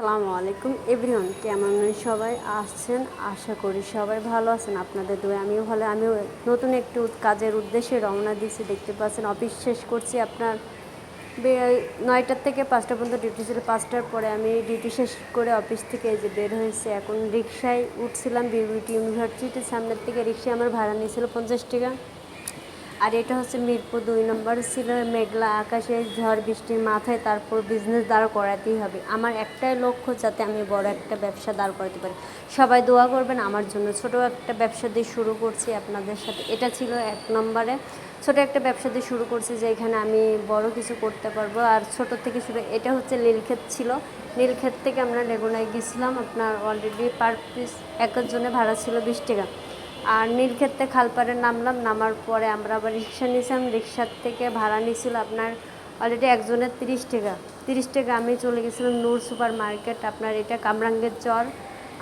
আসসালামু আলাইকুম, এভরিওয়ান কেমন সবাই? আসছেন, আশা করি সবাই ভালো আছেন। আপনাদের দোয়া আমিও ভালো, আমিও নতুন একটু কাজের উদ্দেশ্যে রওনা দিয়েছি। দেখতে পাচ্ছেন, অফিস শেষ করছি আপনার নয়টার থেকে পাঁচটা পর্যন্ত ডিউটি ছিল। পাঁচটার পরে আমি ডিউটি শেষ করে অফিস থেকে এই যে বের হয়েছে। এখন রিক্সায় উঠছিলাম বিউটি ইউনিভার্সিটির সামনের থেকে রিক্সায় আমার ভাড়া নিয়েছিল পঞ্চাশ টাকা। আর এটা হচ্ছে মিরপুর দুই নম্বর ছিল মেঘলা আকাশে, ঝড় বৃষ্টির মাথায়, তারপর বিজনেস দাঁড় করাতেই হবে। আমার একটাই লক্ষ্য যাতে আমি বড় একটা ব্যবসা দাঁড় করাতে পারি। সবাই দোয়া করবেন, আমার জন্য ছোট একটা ব্যবসা দিয়ে শুরু করছি আপনাদের সাথে। এটা ছিল এক নম্বরে। ছোট একটা ব্যবসা দিয়ে শুরু করছি যে এখানে আমি বড় কিছু করতে পারব। আর ছোট থেকে শুরু, এটা হচ্ছে নীলক্ষেত ছিল। নীলক্ষেত থেকে আমরা লেগুনায় গেছিলাম। আপনার অলরেডি পার পিস একজনে ভাড়া ছিল বিশ টাকা। আর নীলক্ষেত্রে খালপাড়ে নামলাম, নামার পরে আমরা আবার রিক্সা নিয়েছিলাম। রিক্সার থেকে ভাড়া নিয়েছিল আপনার অলরেডি একজনের তিরিশ টাকা। তিরিশ টাকা আমি চলে গেছিলাম নূর সুপার মার্কেট আপনার এটা কামরাঙ্গের চর।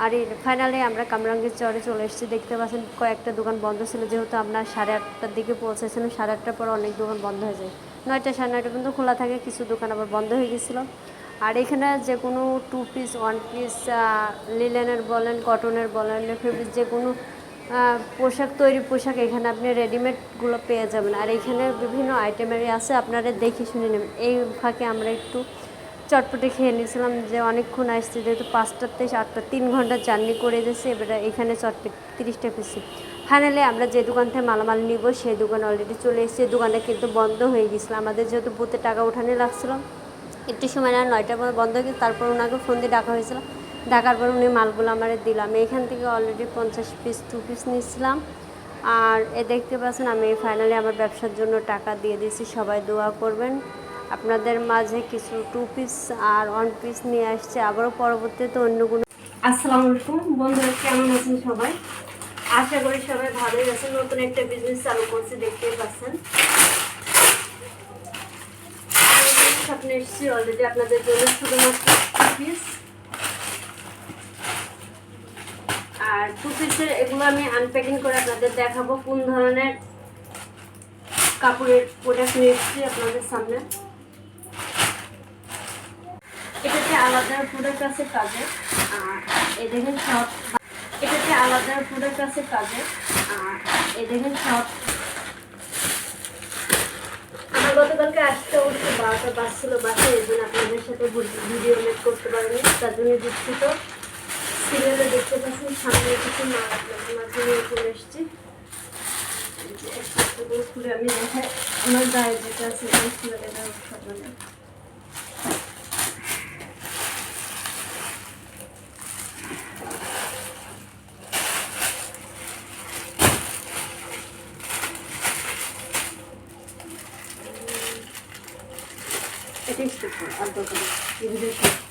আর ফাইনালি আমরা কামরাঙ্গের চরে চলে এসেছি। দেখতে পাচ্ছেন কয়েকটা দোকান বন্ধ ছিল, যেহেতু আপনার সাড়ে আটটার দিকে পৌঁছেছিলাম, সাড়ে আটটার পর অনেক দোকান বন্ধ হয়ে যায়। নয়টা সাড়ে নয়টা পর্যন্ত খোলা থাকে, কিছু দোকান আবার বন্ধ হয়ে গেছিল। আর এখানে যে কোনো টু পিস ওয়ান পিস লিলেনের বলেন কটনের বলেন ফেব্রিক যে কোনো পোশাক তৈরি, পোশাক এখানে আপনি রেডিমেডগুলো পেয়ে যাবেন। আর এখানে বিভিন্ন আইটেমেরই আছে, আপনারা দেখে শুনে নেবেন। এই ফাঁকে আমরা একটু চটপটে খেয়ে নিয়েছিলাম যে অনেকক্ষণ আসছে, যেহেতু পাঁচটার থেকে আটটা তিন ঘণ্টা জার্নি করে গেছে, এবারে এখানে চটপট তিরিশটা পিসি ফাইনালি আমরা যে দোকান থেকে মালামাল নিব, সেই দোকান অলরেডি চলে এসেছে। দোকানটা কিন্তু বন্ধ হয়ে গেছিল। আমাদের যেহেতু বুথে টাকা উঠানে লাগছিল, একটু সময় না নয়টার পর বন্ধ হয়ে গেছে, তারপর ওনাকে ফোন দিয়ে ডাকা হয়েছিল। ডাকার পর উনি মালগুলো আমার দিলাম এখান থেকে অলরেডি পঞ্চাশ পিস টু পিস নিয়েছিলাম। আর এ দেখতে পাচ্ছেন, আমি ফাইনালি আমার ব্যবসার জন্য টাকা দিয়ে দিয়েছি। সবাই দোয়া করবেন। আপনাদের মাঝে কিছু টু পিস আর ওয়ান পিস নিয়ে আসছে। আবারও পরবর্তীতে অন্য কোনো আসসালামু আলাইকুম। বন্ধুরা, কেমন আছেন সবাই? আশা করি সবাই ভালোই আছেন। নতুন একটা বিজনেস চালু করছি, দেখতেই পাচ্ছেন। স্বপ্নে এসেছি অলরেডি আপনাদের জন্য শুধুমাত্র পিস আর টু পিসের এগুলো আমি আনপ্যাকিং করে আপনাদের দেখাবো কোন ধরনের কাপড়ের প্রোডাক্ট নিয়ে এসেছি আপনাদের সামনে। এটাতে আলাদা প্রোডাক্ট আছে কাজে আর সব এটাতে আলাদা প্রোডাক্ট আছে কাজে আর এই দেখেন সব আমার গতকালকে আসতে উঠতে বারোটা বাজছিল বাসে এই জন্য আপনাদের সাথে ভিডিও মেক করতে পারিনি, তার জন্য দুঃখিত। সিরিয়ালে দেখতে পাচ্ছেন, সামনে কিছু আপনাদের মাঝে নিয়ে চলে এসেছি খুলে আমি আমার গায়ে যেটা আছে খুলে দেখা আপনাদের স্টিক